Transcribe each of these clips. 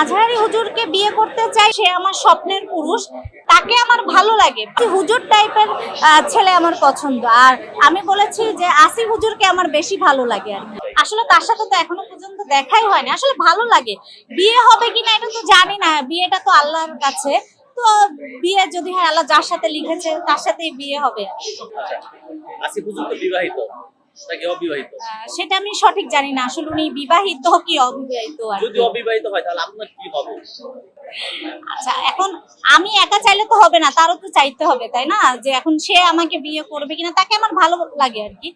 আজহারি হুজুরকে বিয়ে করতে চাই, সে আমার স্বপ্নের পুরুষ, তাকে আমার ভালো লাগে। হুজুর টাইপের ছেলে আমার পছন্দ। আর আমি বলেছি যে আসি হুজুরকে আমার বেশি ভালো লাগে আর আসলে তার সাথে তো এখনও পর্যন্ত দেখাই হয়নি। আসলে ভালো লাগে। বিয়ে হবে কিনা এটা তো জানি না। বিয়েটা তো আল্লাহর কাছে। তো বিয়ে যদি হয়, আল্লাহ যার সাথে লিখেছে, তার সাথেই বিয়ে হবে। হুজুর তো বিবাহিত। নাকি অবিবাহিত? সেটা আমি সঠিক জানি না। আসলে উনি বিবাহিত কি অবিবাহিত আর যদি অবিবাহিত হয় তাহলে আপনার কি হবে? আচ্ছা এখন আমি একা চাইলে তো হবে না তারও তো চাইতে হবে তাই না? যে এখন সে আমাকে বিয়ে করবে কিনা তাকে আমার ভালো লাগে আর কি।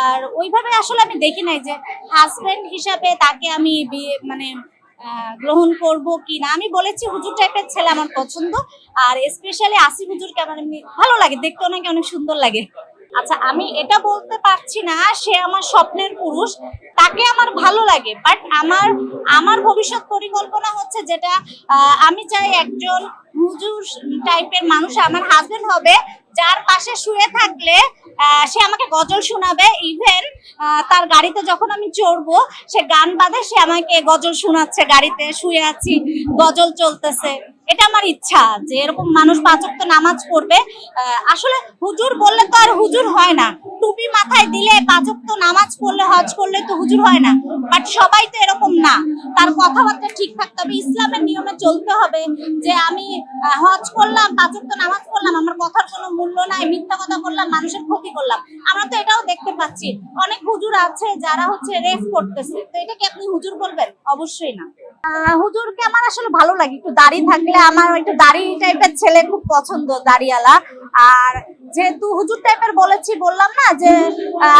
আর ওইভাবে আসলে আমি দেখি নাই যে হাজবেন্ড হিসাবে তাকে আমি বিয়ে মানে গ্রহণ করব কি না আমি বলেছি হুজুর টাইপের ছেলে আমার পছন্দ। আর স্পেশালি আসি হুজুরকে আমার এমনি ভালো লাগে দেখতে ওনাকে অনেক সুন্দর লাগে। আচ্ছা আমি এটা বলতে পারছি না, সে আমার স্বপ্নের পুরুষ, তাকে আমার ভালো লাগে বাট আমার আমার ভবিষ্যৎ পরিকল্পনা হচ্ছে যেটা আমি চাই একজন হুজুর টাইপের মানুষ, আমার হাজবেন্ড হবে, যার পাশে শুয়ে থাকলে সে আমাকে গজল শোনাবে ইভেন তার গাড়িতে যখন আমি চড়বো, সে গান বাঁধে সে আমাকে গজল শোনাচ্ছে, গাড়িতে শুয়ে আছি, গজল চলতেছে। এটা আমার ইচ্ছা যে এরকম মানুষ পাঁচক্ত নামাজ পড়বে। আসলে হুজুর বললে তো আর হুজুর হয় না। টুপি মাথায় দিলে পাঁচক্ত নামাজ পড়লে, হজ করলে তো হুজুর হয় না। বাট সবাই তো এরকম না। তার কথাবার্তা ঠিক থাকতে হবে। ইসলামের নিয়মে চলতে হবে যে আমি হজ করলাম পাঁচক্ত নামাজ পড়লাম, আমার কথার কোনো মূল্য নাই, মিথ্যা কথা বললাম, মানুষের ক্ষতি করলাম। আমরা তো এটাও দেখতে পাচ্ছি। অনেক হুজুর আছে যারা হচ্ছে রেফ করতেছে। তো এটাকে আপনি হুজুর বলবেন? অবশ্যই না। হুজুরকে আমার আসলে ভালো লাগে। একটু দাড়ি থাকলে আমার একটু দাড়ি টাইপের ছেলে খুব পছন্দ, দাড়িওয়ালা। আর যেহেতু হুজুর টাইপের বলেছি, বললাম না যে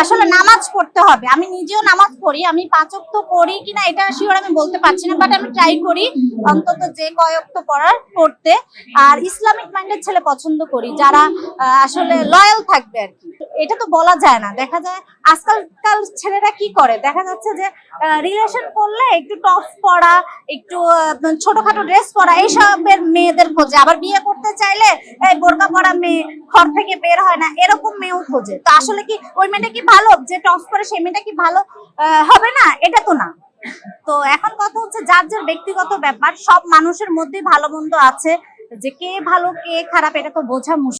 আসলে নামাজ পড়তে হবে। আমি নিজেও নামাজ পড়ি, আমি পাঁচক তো পড়ি কিনা এটা শিওর আমি বলতে পারছি না বাট আমি ট্রাই করি অন্তত যে কয়েক তো পড়ার পড়তে। আর ইসলামিক মাইন্ডের ছেলে পছন্দ করি, যারা আসলে লয়াল থাকবে আর কি। এটা তো বলা যায় না। দেখা যায় আজকালকাল ছেলেরা কি করে? দেখা যাচ্ছে যে রিলেশন করলে একটু টপ পরা, একটু ছোটখাটো ড্রেস পরা, এইসবের মেয়েদের খোঁজে। আবার বিয়ে করতে চাইলে, এই বোরকা পরা মেয়ে ঘর থেকে বের হয় না, এরকম মেয়েও খোঁজে। তো আসলে কি ওই মেয়েটা কি ভালো? যে টপস পরে সেই মেয়েটা কি ভালো? হবে না? এটা তো না। তো এখন কথা হচ্ছে যার যার ব্যক্তিগত ব্যাপার, সব মানুষের মধ্যে ভালো মন্দ আছে। যে কে ভালো, কে খারাপ, এটা তো বোঝা মুশকিল।